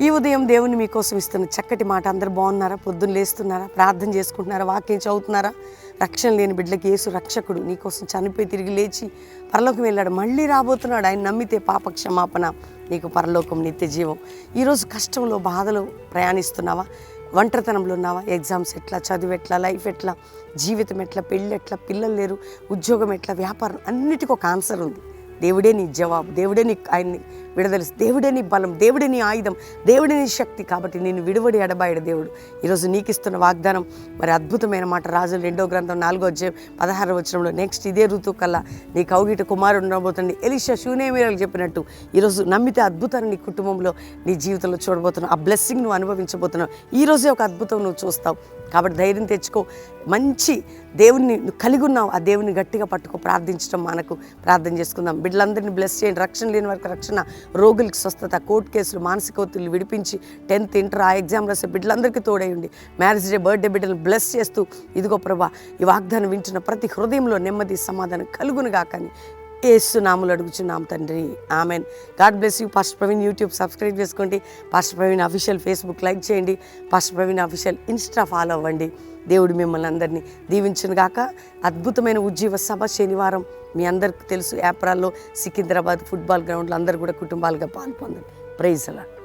ఈ ఉదయం దేవుని మీకోసం ఇస్తున్న చక్కటి మాట. అందరు బాగున్నారా? పొద్దున్న లేస్తున్నారా? ప్రార్థన చేసుకుంటున్నారా? వాక్యం చదువుతున్నారా? రక్షణ లేని బిడ్డలకి యేసు రక్షకుడు. నీకోసం చనిపోయి తిరిగి లేచి పరలోకం వెళ్ళాడు. మళ్ళీ రాబోతున్నాడు. ఆయన నమ్మితే పాప క్షమాపణ నీకు పరలోకం నిత్య జీవం. ఈరోజు కష్టంలో బాధలో ప్రయాణిస్తున్నావా? ఒంటరితనంలో ఉన్నావా? ఎగ్జామ్స్ ఎట్లా? చదువు ఎట్లా? లైఫ్ ఎట్లా? జీవితం ఎట్లా? పెళ్ళి ఎట్లా? పిల్లలు లేరు. ఉద్యోగం ఎట్లా? వ్యాపారం అన్నిటికీ ఒక ఆన్సర్ ఉంది. దేవుడే నీ జవాబు. దేవుడే నీ ఆయన్ని విడదలుసు దేవుడే నీ బలం దేవుడే నీ ఆయుధం దేవుడే నీ శక్తి కాబట్టి నేను విడువడి ఎడబాయడ దేవుడు. ఈరోజు నీకు ఇస్తున్న వాగ్దానం మరి అద్భుతమైన మాట రాజులు రెండో గ్రంథం నాలుగో అధ్యాయం పదహారు వచనంలో నెక్స్ట్ ఇదే ఋతువు కల్లా నీ కౌగిట కుమారుడు ఉండబోతుంది. ఎలిషా శూనేమీరాలు చెప్పినట్టు ఈరోజు నమ్మితే అద్భుతాన్ని నీ కుటుంబంలో నీ జీవితంలో చూడబోతున్నావు. ఆ బ్లెస్సింగ్ నువ్వు అనుభవించబోతున్నావు. ఈరోజే ఒక అద్భుతం నువ్వు చూస్తావు. కాబట్టి ధైర్యం తెచ్చుకో. మంచి దేవుణ్ణి నువ్వు కలిగి ఉన్నావు. ఆ దేవుని గట్టిగా పట్టుకో. ప్రార్థించడం మనకు. ప్రార్థన చేసుకుందాం. బిడ్డలందరినీ బ్లెస్ చేయండి. రక్షణ లేని వారికి రక్షణ. రోగులకు స్వస్థత కోర్టు కేసులు మానసిక ఒత్తిళ్ళు విడిపించి టెన్త్ ఇంటర్ ఆ ఎగ్జామ్ రాసే బిడ్డలందరికీ తోడేయండి మ్యారేజ్ డే బర్త్డే బిడ్డలను బ్లెస్ చేస్తూ ఇదిగో ప్రభా ఈ వాగ్దానం వింటున్న ప్రతి హృదయంలో నెమ్మది సమాధానం కలుగునుగా కానీ ఏసునాములు అడుగుచున్నాం తండ్రి. Amen. God bless you. Pastor Praveen YouTube subscribe చేసుకోండి. Pastor Praveen official Facebook like చేయండి. Pastor Praveen official Insta follow అవ్వండి. దేవుడు మిమ్మల్ని అందరినీ దీవించిన గాక. అద్భుతమైన ఉజ్జీవ సభ శనివారం మీ అందరికీ తెలుసు ఏప్రాల్లో సికింద్రాబాద్ ఫుట్బాల్ గ్రౌండ్లో అందరు కూడా కుటుంబాలుగా పాల్పొందండి. ప్రైజ్ అలా